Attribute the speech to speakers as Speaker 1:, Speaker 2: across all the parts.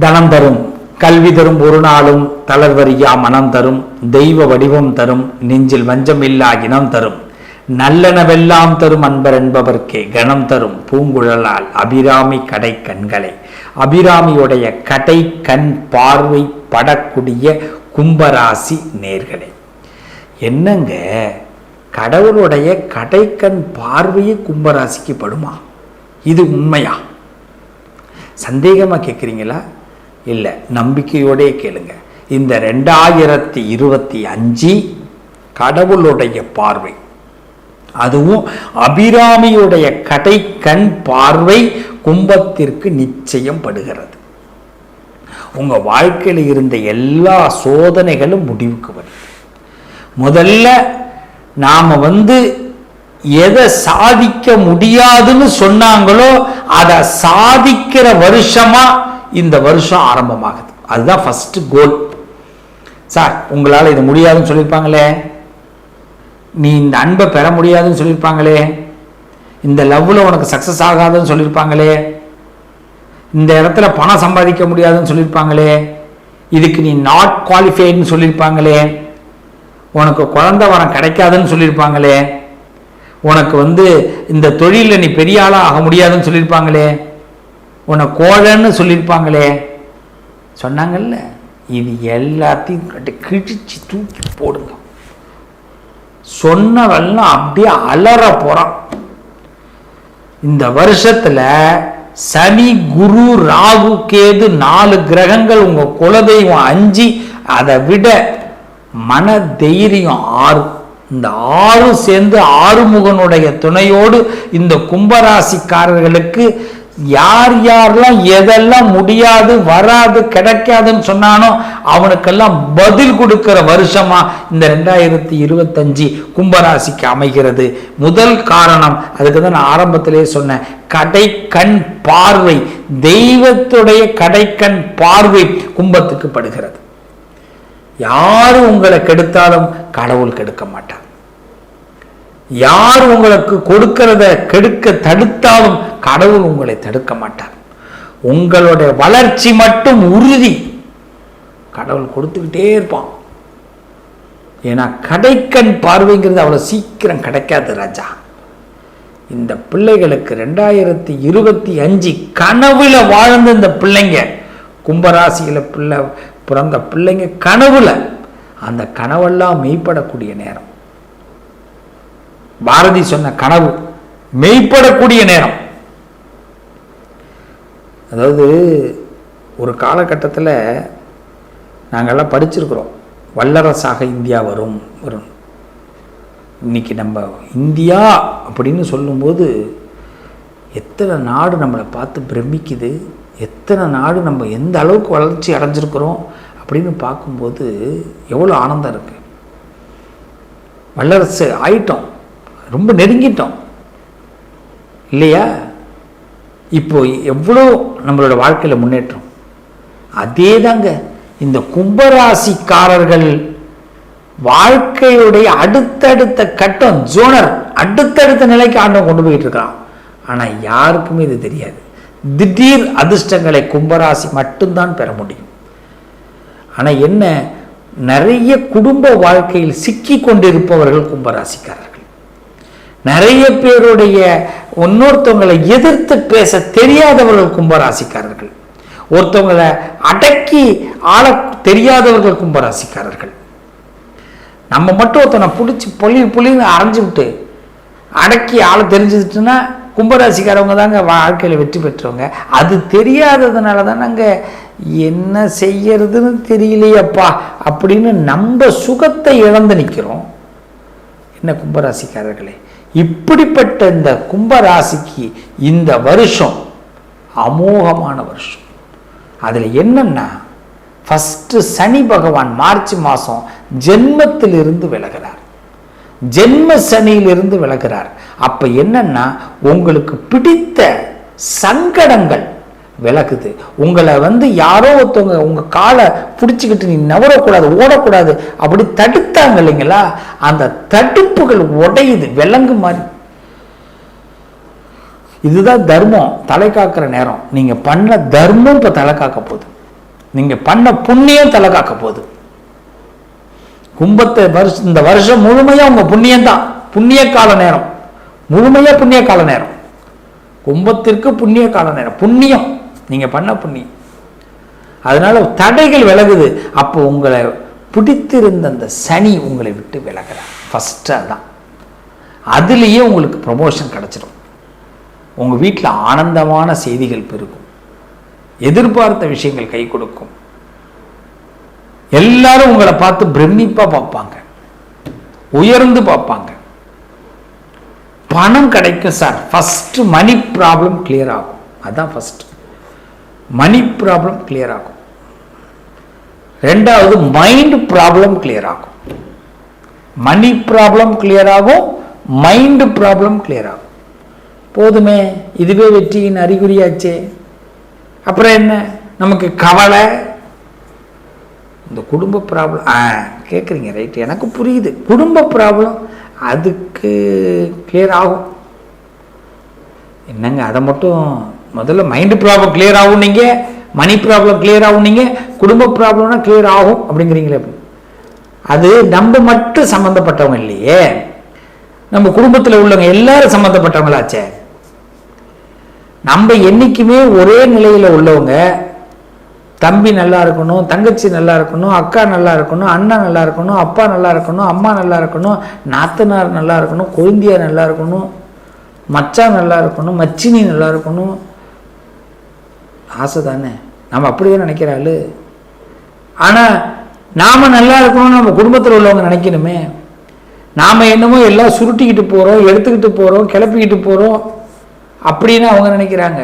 Speaker 1: தனம் தரும். கல்வி தரும் ஒரு நாளும் தளர்வறியா மனம் தரும். தெய்வ வடிவம் தரும். நெஞ்சில் வஞ்சமில்லா இனம் தரும். நல்லனவெல்லாம் தரும் அன்பர் என்பவர்க்கே கணம் தரும். பூங்குழலால் அபிராமி கடை கண்களை. அபிராமியுடைய கடை கண் பார்வை படக்கூடிய கும்பராசி நேர்களை. என்னங்க? கடவுளுடைய கடைக்கண் பார்வையே கும்பராசிக்கு படுமா? இது உண்மையா? சந்தேகமாக கேட்குறீங்களா இல்லை நம்பிக்கையோடே கேளுங்க. இந்த ரெண்டாயிரத்தி இருபத்தி அஞ்சு கடவுளுடைய பார்வை அதுவும் அபிராமியுடைய கடை கண் பார்வை கும்பத்திற்கு நிச்சயம் படுகிறது. உங்க வாழ்க்கையில் இருந்த எல்லா சோதனைகளும் முடிவுக்கு வரும். முதல்ல நாம வந்து எதை சாதிக்க முடியாதுன்னு சொன்னாங்களோ அதை சாதிக்கிற வருஷமா இந்த வருஷம் ஆரம்பமாகுது. அதுதான் ஃபஸ்ட்டு கோல் சார் உங்களால் இது முடியாதுன்னு சொல்லியிருப்பாங்களே? நீ இந்த அன்பை பெற முடியாதுன்னு சொல்லியிருப்பாங்களே? இந்த லவ்வில் உனக்கு சக்ஸஸ் ஆகாதுன்னு சொல்லியிருப்பாங்களே? இந்த இடத்துல பணம் சம்பாதிக்க முடியாதுன்னு சொல்லியிருப்பாங்களே? இதுக்கு நீ நாட் குவாலிஃபைடுன்னு சொல்லியிருப்பாங்களே? உனக்கு குழந்த வரம் கிடைக்காதுன்னு சொல்லியிருப்பாங்களே? உனக்கு வந்து இந்த தொழிலில் நீ பெரிய ஆளாக ஆக முடியாதுன்னு சொல்லியிருப்பாங்களே? உன்னை கோழன்னு சொல்லியிருப்பாங்களே. சொன்னாங்கல்ல இது எல்லாத்தையும் கட்டி கிழிச்சு தூக்கி போடுங்க. சொன்னவெல்லாம் அப்படியே அலற போகிறான் இந்த வருஷத்துல சனி குரு ராகு கேது நாலு கிரகங்கள் உங்க குலதெய்வம் அஞ்சு அதை விட மன தைரியம் ஆறு. இந்த ஆறும் சேர்ந்து ஆறுமுகனுடைய துணையோடு இந்த கும்பராசிக்காரர்களுக்கு யார் யாரெல்லாம் எதெல்லாம் முடியாது வராது கிடைக்காதுன்னு சொன்னானோ அவனுக்கெல்லாம் பதில் கொடுக்கிற வருஷமா இந்த ரெண்டாயிரத்தி இருபத்தஞ்சு கும்பராசிக்கு அமைகிறது. முதல் காரணம் அதுக்கு தான் நான் ஆரம்பத்திலே சொன்னேன் கடைக்கண் பார்வை தெய்வத்துடைய கடைக்கண் பார்வை கும்பத்துக்கு படுகிறது. யாரும் உங்களை கெடுத்தாலும் கடவுள் கெடுக்க மாட்டார். யார் உங்களுக்கு கொடுக்கிறத கெடுக்க தடுத்தாலும் கடவுள் உங்களை தடுக்க மாட்டார். உங்களுடைய வளர்ச்சி மட்டும் உறுதி. கடவுள் கொடுத்துக்கிட்டே இருப்பான். ஏன்னா கடைக்கண் பார்வைங்கிறது அவ்வளோ சீக்கிரம் கிடைக்காது ராஜா. இந்த பிள்ளைகளுக்கு ரெண்டாயிரத்தி இருபத்தி அஞ்சு கனவுல வாழ்ந்த இந்த பிள்ளைங்க கும்பராசியில் பிள்ளை பிறந்த பிள்ளைங்க கனவுல அந்த கனவெல்லாம் மெய்ப்படக்கூடிய நேரம். பாரதி சொன்ன கனவு மெய்ப்படக்கூடிய நேரம். அதாவது ஒரு காலகட்டத்தில் நாங்கள்லாம் படிச்சிருக்கிறோம். வல்லரசாக இந்தியா வரும் வரும் இன்னைக்கு நம்ம இந்தியா அப்படின்னு சொல்லும்போது எத்தனை நாடு நம்மளை பார்த்து பிரமிக்குது எத்தனை நாடு நம்ம எந்த அளவுக்கு வளர்ச்சி அடைஞ்சிருக்கிறோம் அப்படின்னு பார்க்கும்போது எவ்வளோ ஆனந்தம் இருக்குது வல்லரசு ஆயிட்டோம். ரொம்ப நெருங்கிட்டோம். இல்லையா? இப்போ எவ்வளோ நம்மளோட வாழ்க்கையில் முன்னேற்றம்? அதே தாங்க இந்த கும்பராசிக்காரர்கள் வாழ்க்கையுடைய அடுத்தடுத்த கட்டம் ஜோனர் அடுத்தடுத்த நிலைக்கு ஆண்டவன் கொண்டு போயிட்டு இருக்கான். ஆனால் யாருக்குமே இது தெரியாது. திடீர் அதிர்ஷ்டங்களை கும்பராசி மட்டும்தான் பெற முடியும். ஆனால் என்ன நிறைய குடும்ப வாழ்க்கையில் சிக்கி கொண்டிருப்பவர்கள் கும்பராசிக்காரர்கள். நிறைய பேருடைய இன்னொருத்தவங்களை எதிர்த்து பேச தெரியாதவர்கள் கும்பராசிக்காரர்கள். ஒருத்தவங்களை அடக்கி ஆள தெரியாதவர்கள் கும்பராசிக்காரர்கள். நம்ம மட்டும் ஒருத்தனை பிடிச்சி பொலி புளின்னு அரைஞ்சு விட்டு அடக்கி ஆளை தெரிஞ்சுக்கிட்டுன்னா கும்பராசிக்காரவங்க தாங்க வாழ்க்கையில் வெற்றி பெற்றவங்க. அது தெரியாததுனால தானங்க என்ன செய்யறதுன்னு தெரியலையப்பா அப்படின்னு நம்ம சுகத்தை இழந்து நிற்கிறோம் என்ன கும்பராசிக்காரர்களே? இப்படிப்பட்ட இந்த கும்பராசிக்கு இந்த வருஷம் அமோகமான வருஷம். அதில் என்னன்னா ஃபஸ்ட்டு சனி பகவான் மார்ச் மாதம் ஜென்மத்திலிருந்து விலகிறார். ஜென்ம சனியிலிருந்து விலகிறார். அப்போ என்னன்னா உங்களுக்கு பிடித்த சங்கடங்கள் விளக்குது. உங்களை வந்து யாரோ ஒருத்தவங்க உங்கள் காலை பிடிச்சிக்கிட்டு நீ நவரக்கூடாது ஓடக்கூடாது அப்படி தடுத்தாங்க இல்லைங்களா? அந்த தடுப்புகள் உடையுது விலங்கு மாதிரி. இதுதான் தர்மம் தலை காக்கிற நேரம். நீங்கள் பண்ண தர்மம் இப்போ தலை காக்க போகுது. நீங்க பண்ண புண்ணியம் தலை காக்க போகுது. கும்பத்தை வருஷம் இந்த வருஷம் முழுமையாக உங்கள் புண்ணியம் தான். புண்ணிய கால நேரம். முழுமையாக புண்ணிய கால நேரம். கும்பத்திற்கு புண்ணிய கால நேரம். புண்ணியம். நீங்க பண்ண புண்ணியம் அதனால தடைகள் விலகுது. அப்போ உங்களை பிடித்திருந்த அந்த சனி உங்களை விட்டு விலகிறார் ஃபர்ஸ்ட் அதான். அதுலேயே உங்களுக்கு ப்ரமோஷன் கிடச்சிடும் உங்க வீட்டில் ஆனந்தமான செய்திகள் பெருகும். எதிர்பார்த்த விஷயங்கள் கை கொடுக்கும். எல்லாரும் உங்களை பார்த்து பிரமிப்பாக பார்ப்பாங்க. உயர்ந்து பார்ப்பாங்க. பணம் கிடைக்கும் sir first money problem clear ஆகும். அதான் ஃபர்ஸ்ட் மணி ப்ராப்ளம் கிளியர் ஆகும். ரெண்டாவது மைண்ட் ப்ராப்ளம் கிளியர் ஆகும். மணி ப்ராப்ளம் கிளியர் ஆகும் மைண்ட் ப்ராப்ளம் கிளியர் ஆகும். போதுமே இதுவே வெற்றியின் அறிகுறியாச்சே. அப்புறம் என்ன? நமக்கு கவலை. இந்த குடும்ப ப்ராப்ளம் ஆ கேட்குறீங்க ரைட் எனக்கு புரியுது. குடும்ப ப்ராப்ளம் அதுக்கு கிளியர் ஆகும். என்னங்க அதை மட்டும் முதல்ல மைண்டு ப்ராப்ளம் கிளியர் ஆகும் நீங்கள் மணி ப்ராப்ளம் கிளியர் ஆகும் நீங்கள் குடும்ப ப்ராப்ளம்னா கிளியர் ஆகும் அப்படிங்கிறீங்களே அது நம்ம மட்டும் சம்மந்தப்பட்டவங்க இல்லையே நம்ம குடும்பத்தில் உள்ளவங்க எல்லாரும் சம்மந்தப்பட்டவங்களாச்சே நம்ம என்னைக்குமே ஒரே நிலையில் உள்ளவங்க தம்பி நல்லா இருக்கணும் தங்கச்சி நல்லா இருக்கணும் அக்கா நல்லா இருக்கணும் அண்ணன் நல்லா இருக்கணும் அப்பா நல்லா இருக்கணும் அம்மா நல்லா இருக்கணும் நாத்தனார் நல்லா இருக்கணும் கொழுந்தியார் நல்லா இருக்கணும் மச்சான் நல்லா இருக்கணும் மச்சினி நல்லா இருக்கணும் ஆசை தானே நம்ம அப்படியே நினைக்கிறாள் ஆனால் நாம் நல்லா இருக்கணும்னு நம்ம குடும்பத்தில் உள்ளவங்க நினைக்கணுமே. நாம் என்னமோ எல்லாம் சுருட்டிக்கிட்டு போகிறோம் எடுத்துக்கிட்டு போகிறோம் கிளப்பிக்கிட்டு போகிறோம் அப்படின்னு அவங்க நினைக்கிறாங்க.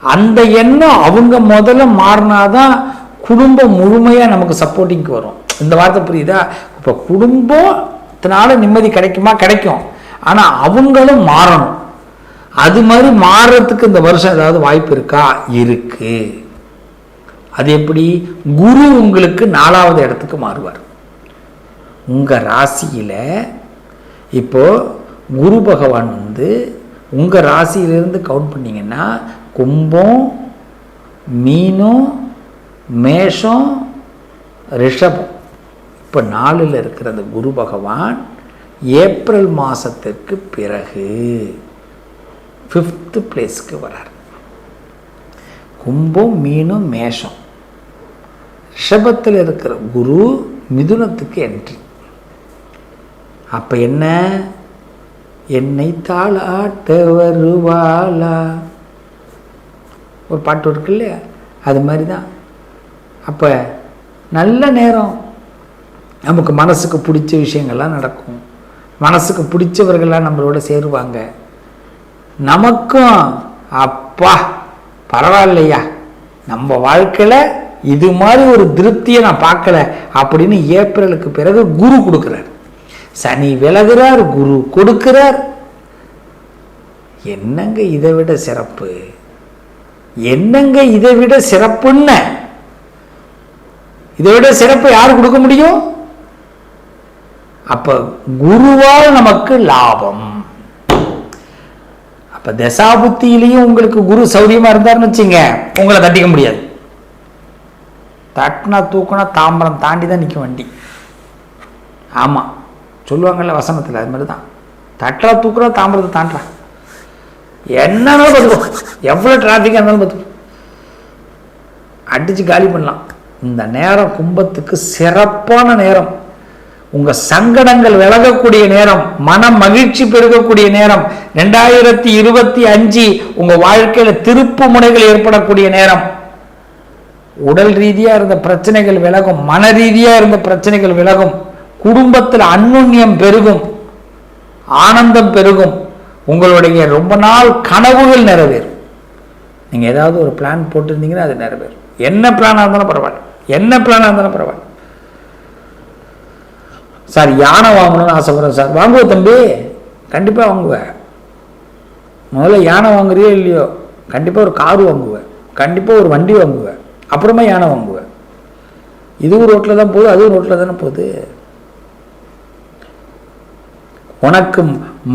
Speaker 1: அந்த எண்ணம் அவங்க முதல்ல மாறினாதான் குடும்பம் முழுமையாக நமக்கு சப்போர்ட்டிங்க்கு வரும். இந்த வார்த்தை புரியுதா? இப்போ குடும்பத்தினால நிம்மதி கிடைக்குமா? கிடைக்கும். ஆனால் அவங்களும் மாறணும். அது மாதிரி மாறுறதுக்கு இந்த வருஷம் ஏதாவது வாய்ப்பு இருக்கா? இருக்கு. அது எப்படி? குரு உங்களுக்கு நாலாவது இடத்துக்கு மாறுவார். உங்கள் ராசியில் இப்போ குரு பகவான் வந்து உங்கள் ராசியிலிருந்து கவுண்ட் பண்ணிங்கன்னா கும்பம் மீனம் மேஷம் ரிஷபம். இப்போ நாலில் இருக்கிற அந்த குரு பகவான் ஏப்ரல் மாதத்திற்கு பிறகு. ஃபிஃப்த்து பிளேஸ்க்கு வரார் கும்பம் மீனும் மேஷம். ரிஷபத்தில் இருக்கிற குரு மிதுனத்துக்கு என்ட்ரி அப்போ என்ன? என்னை தாளாட்ட வருவாளா ஒரு பாட்டு இருக்கு இல்லையா? அது மாதிரி தான் அப்போ நல்ல நேரம். நமக்கு மனசுக்கு பிடிச்ச விஷயங்கள்லாம் நடக்கும். மனசுக்கு பிடிச்சவர்கள்லாம் நம்மளோட சேருவாங்க. நமக்கும் அப்பா பரவாயில்லையா? நம்ம வாழ்க்கையில் இது மாதிரி ஒரு திருப்தியை நான் பார்க்கல அப்படின்னு ஏப்ரலுக்கு பிறகு குரு கொடுக்குறார். சனி விலகிறார் குரு கொடுக்கிறார். என்னங்க இதை விட சிறப்பு? என்னங்க இதை விட சிறப்புன்ன? இதை விட சிறப்பு யார் கொடுக்க முடியும்? அப்ப குருவால் நமக்கு லாபம். இப்போ தசாபுத்தியிலையும் உங்களுக்கு குரு சௌரியமா இருந்தாருன்னு வச்சுங்க உங்களை தட்டிக்க முடியாது. தட்டினா தூக்குனா தாம்பரம் தாண்டி தான் நிற்கும் வண்டி. ஆமாம் சொல்லுவாங்கல்ல வசனத்தில் அது மாதிரி தான் தட்டுறா தூக்குறா தாம்பரத்தை தாண்டா என்னன்னா பார்த்துக்கோ எவ்வளோ டிராஃபிக்காக இருந்தாலும் பார்த்துக்கோ அடித்து காலி பண்ணலாம். இந்த நேரம் கும்பத்துக்கு சிறப்பான நேரம். உங்கள் சங்கடங்கள் விலகக்கூடிய நேரம் மன மகிழ்ச்சி பெருகக்கூடிய நேரம் ரெண்டாயிரத்தி இருபத்தி அஞ்சு உங்கள் வாழ்க்கையில் திருப்பு முனைகள் ஏற்படக்கூடிய நேரம். உடல் ரீதியாக இருந்த பிரச்சனைகள் விலகும் மன ரீதியாக இருந்த பிரச்சனைகள் விலகும் குடும்பத்தில் அன்னுண்ணியம் பெருகும் ஆனந்தம் பெருகும் உங்களுடைய ரொம்ப நாள் கனவுகள் நிறைவேறும். நீங்கள் ஏதாவது ஒரு பிளான் போட்டிருந்தீங்கன்னா அது நிறைவேறும். என்ன பிளானாக இருந்தாலும் பரவாயில்ல. என்ன பிளானாக இருந்தாலும் பரவாயில்ல. சார் யானை வாங்கணும்னு ஆசைப்பட்றேன் சார். வாங்குவோம் தம்பி. கண்டிப்பாக வாங்குவேன். முதல்ல யானை வாங்குறியோ இல்லையோ கண்டிப்பாக ஒரு கார் வாங்குவேன். கண்டிப்பாக ஒரு வண்டி வாங்குவேன். அப்புறமா யானை வாங்குவேன். இதுவும் ரோட்டில் தான் போகுது அதுவும் ரோட்டில் தானே போகுது. உனக்கு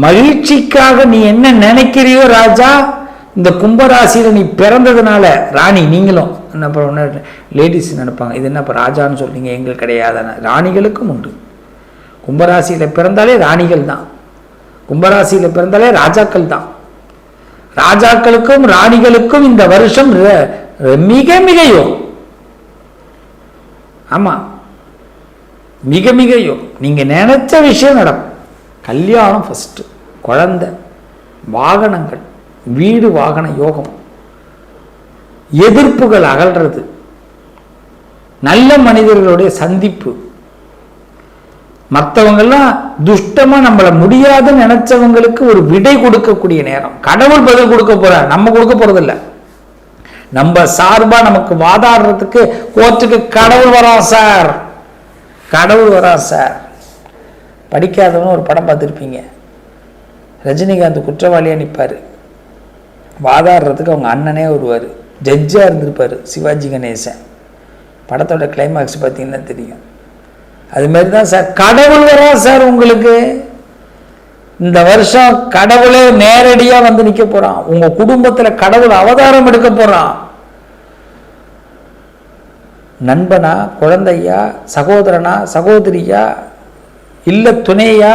Speaker 1: மகிழ்ச்சிக்காக நீ என்ன நினைக்கிறியோ ராஜா இந்த கும்பராசியில் நீ பிறந்ததுனால ராணி நீங்களும் என்ன அப்புறம் லேடிஸ் நினைப்பாங்க. இது என்ன இப்போ ராஜான்னு சொல்றீங்க? எங்களுக்கு கிடையாதான. ராணிகளுக்கும் உண்டு. கும்பராசியில் பிறந்தாலே ராணிகள் தான். கும்பராசியில் பிறந்தாலே ராஜாக்கள் தான். ராஜாக்களுக்கும் ராணிகளுக்கும் இந்த வருஷம் ர- மிக மிக யோகம் ஆமா. மிக மிக யோகம் நீங்க நினைச்ச விஷயம் நடக்கும். கல்யாணம் ஃபர்ஸ்ட் குழந்தை வாகனங்கள் வீடு வாகன யோகம். எதிர்ப்புகள் அகல்றது. நல்ல மனிதர்களுடைய சந்திப்பு. மற்றவங்கெல்லாம் துஷ்டமாக நம்மளை முடியாதுன்னு நினச்சவங்களுக்கு ஒரு விடை கொடுக்கக்கூடிய நேரம். கடவுள் பதில் கொடுக்க போகிறார் நம்ம கொடுக்க போகிறதில்ல நம்ம சார்பாக நமக்கு வாதாடுறதுக்கு கோர்ட்டுக்கு கடவுள் வரா சார். கடவுள் வரா சார். படிக்காதவங்க ஒரு படம் பார்த்துருப்பீங்க. ரஜினிகாந்த் குற்றவாளியாக நிற்பார் வாதாடுறதுக்கு அவங்க அண்ணனே வருவார். ஜட்ஜாக இருந்திருப்பார் சிவாஜி கணேசன். படத்தோட கிளைமேக்ஸ் பார்த்தீங்கன்னா தெரியும். அது மாதிரி தான் சார். கடவுள் வரா சார் உங்களுக்கு. இந்த வருஷம் கடவுளே நேரடியாக வந்து நிற்க போகிறான் உங்கள் குடும்பத்தில் கடவுள் அவதாரம் எடுக்க போகிறான் நண்பனா குழந்தையா சகோதரனா சகோதரியா இல்லை துணையா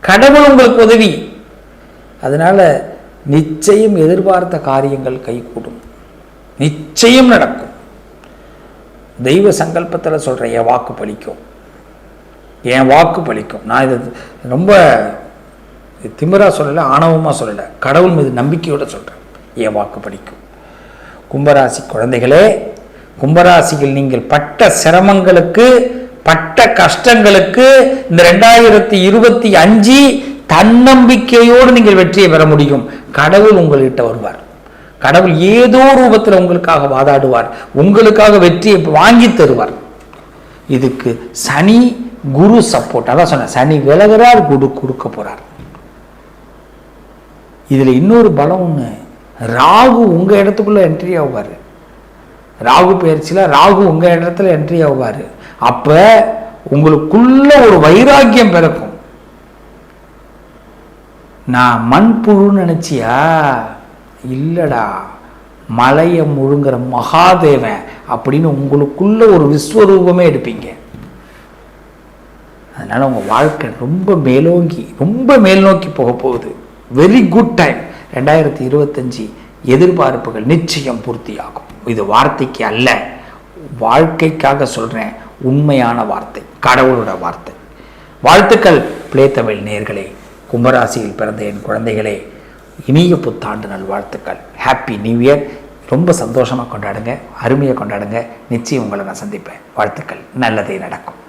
Speaker 1: கடவுள் உங்களுக்கு உதவி. அதனால் நிச்சயம் எதிர்பார்த்த காரியங்கள் கைகூடும். நிச்சயம் நடக்கும். தெய்வ சங்கல்பத்தில் சொல்கிற என் வாக்கு பலிக்கும் என் வாக்கு பலிக்கும் நான் இது ரொம்ப திமிராக சொல்லலை ஆணவமாக சொல்லலை. கடவுள் மீது நம்பிக்கையோடு சொல்கிறேன் என் வாக்கு பலிக்கும் கும்பராசி குழந்தைகளே கும்பராசியில் நீங்கள் பட்ட சிரமங்களுக்கு பட்ட கஷ்டங்களுக்கு இந்த ரெண்டாயிரத்தி இருபத்தி அஞ்சு தன்னம்பிக்கையோடு நீங்கள் வெற்றியை பெற முடியும். கடவுள் உங்கள்கிட்ட வருவார். கடவுள் ஏதோ ரூபத்தில் உங்களுக்காக வாதாடுவார். உங்களுக்காக வெற்றியை வாங்கி தருவார். இதுக்கு சனி குரு சப்போர்ட் அதான் சொன்னேன் சனி விலகிறார் குரு கொடுக்க போகிறார் இதுல இன்னொரு பலம் ஒன்று ராகு உங்க இடத்துக்குள்ள என்ட்ரி ஆகுவார் ராகு பயிற்சியில் ராகு உங்க இடத்துல என்ட்ரி ஆகுவார் அப்ப உங்களுக்குள்ள ஒரு வைராக்கியம் பிறக்கும். நான் மண்புழுன்னு நினைச்சியா? இல்லடா மலையை முழுங்குற மகாதேவன் அப்படின்னு உங்களுக்குள்ள ஒரு விஸ்வரூபமே எடுப்பீங்க. அதனால் உங்கள் வாழ்க்கை ரொம்ப மேலோங்கி ரொம்ப மேல் நோக்கி போக போகுது. வெரி குட் டைம் ரெண்டாயிரத்தி இருபத்தஞ்சி எதிர்பார்ப்புகள் நிச்சயம் பூர்த்தியாகும். இது வார்த்தைக்கு அல்ல. வாழ்க்கைக்காக சொல்கிறேன் உண்மையான வார்த்தை. கடவுளோட வார்த்தை. வாழ்த்துக்கள் பிளேத்தமிழ் நேர்களே. கும்பராசியில் பிறந்த என் குழந்தைகளே இனிய புத்தாண்டு நல்வாழ்த்துக்கள். ஹாப்பி நியூ இயர் ரொம்ப சந்தோஷமாக கொண்டாடுங்க. அருமையாக கொண்டாடுங்க. நிச்சயம் உங்களை நான் சந்திப்பேன். வாழ்த்துக்கள். நல்லதே நடக்கும்.